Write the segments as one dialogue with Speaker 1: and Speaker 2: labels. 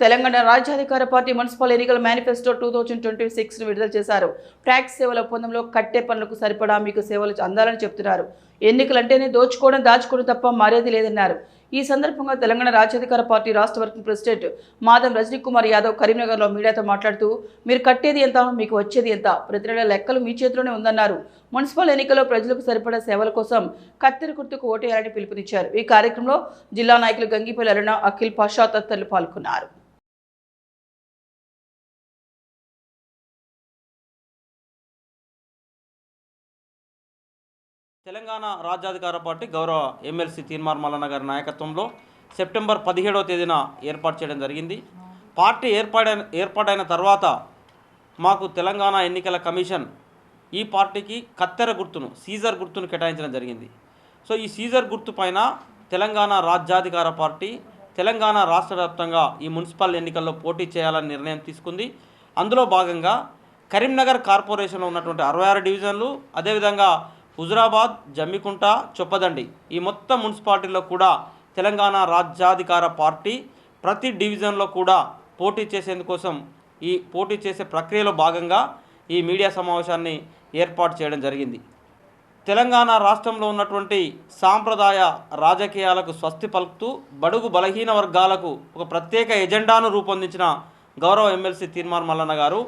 Speaker 1: Telangana Rajyadhikara party municipal ఎన్నికల manifesto two thousand twenty సిక్స్ను విడుదల చేశారు. ట్యాక్స్ సేవల ఒప్పందంలో కట్టే పనులకు సరిపడా మీకు సేవలు అందాలని చెబుతున్నారు ఎన్నికలంటేనే దోచుకోవడం దాచుకోవడం తప్ప మరేది లేదన్నారు. ఈ సందర్భంగా తెలంగాణ రాజ్యాధికార పార్టీ రాష్ట్ర వర్కింగ్ ప్రెసిడెంట్ మాధవ్ రజనీ కుమార్ యాదవ్ కరీంనగర్లో మీడియాతో మాట్లాడుతూ మీరు కట్టేది ఎంత మీకు వచ్చేది ఎంత? ప్రతి నెల లెక్కలు మీ చేతిలోనే ఉందన్నారు. మున్సిపల్ ఎన్నికల్లో ప్రజలకు సరిపడా సేవల కోసం కత్తెర గుర్తుకు ఓటేయాలని పిలుపునిచ్చారు. ఈ కార్యక్రమంలో జిల్లా నాయకులు గంగిపల్లి అరుణ అఖిల్ పాషా తదితరులు పాల్గొన్నారు.
Speaker 2: తెలంగాణ రాజ్యాధికార పార్టీ గౌరవ ఎమ్మెల్సీ తీర్మార్ మల్లన్న గారి నాయకత్వంలో సెప్టెంబర్ పదిహేడవ తేదీన ఏర్పాటు చేయడం జరిగింది. పార్టీ ఏర్పాడైన ఏర్పాటైన తర్వాత మాకు తెలంగాణ ఎన్నికల కమిషన్ ఈ పార్టీకి కత్తెర గుర్తును సీజర్ గుర్తును కేటాయించడం జరిగింది. సో ఈ సీజర్ గుర్తు పైన తెలంగాణ రాజ్యాధికార పార్టీ తెలంగాణ రాష్ట్ర వ్యాప్తంగా ఈ మున్సిపల్ ఎన్నికల్లో పోటీ చేయాలని నిర్ణయం తీసుకుంది. అందులో భాగంగా కరీంనగర్ కార్పొరేషన్లో ఉన్నటువంటి అరవై ఆరు డివిజన్లు అదేవిధంగా హుజురాబాద్ జమ్మికుంట చొప్పదండి. ఈ మొత్తం మున్సిపాలిటీలో కూడా తెలంగాణ రాజ్యాధికార పార్టీ ప్రతి డివిజన్లో కూడా పోటీ చేసేందుకోసం ఈ పోటీ చేసే ప్రక్రియలో భాగంగా ఈ మీడియా సమావేశాన్ని ఏర్పాటు చేయడం జరిగింది. తెలంగాణ రాష్ట్రంలో ఉన్నటువంటి సాంప్రదాయ రాజకీయాలకు స్వస్తి పలుకుతూ బడుగు బలహీన వర్గాలకు ఒక ప్రత్యేక ఎజెండాను రూపొందించిన గౌరవ ఎమ్మెల్సీ తీర్మార్ మల్లన్న గారు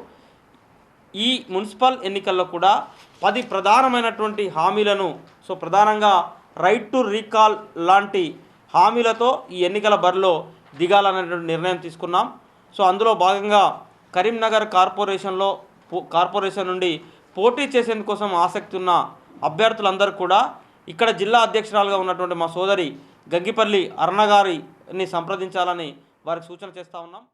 Speaker 2: ఈ మున్సిపల్ ఎన్నికల్లో కూడా పది ప్రధానమైనటువంటి హామీలను సో ప్రధానంగా రైట్ టు రీకాల్ లాంటి హామీలతో ఈ ఎన్నికల బరిలో దిగాలనేటువంటి నిర్ణయం తీసుకున్నాం. సో అందులో భాగంగా కరీంనగర్ కార్పొరేషన్లో పో- కార్పొరేషన్ నుండి పోటీ చేసేందుకోసం ఆసక్తి ఉన్న అభ్యర్థులందరూ కూడా ఇక్కడ జిల్లా అధ్యక్షురాలుగా ఉన్నటువంటి మా సోదరి గగ్గిపల్లి అరుణ గారిని సంప్రదించాలని వారికి సూచన చేస్తా ఉన్నాం.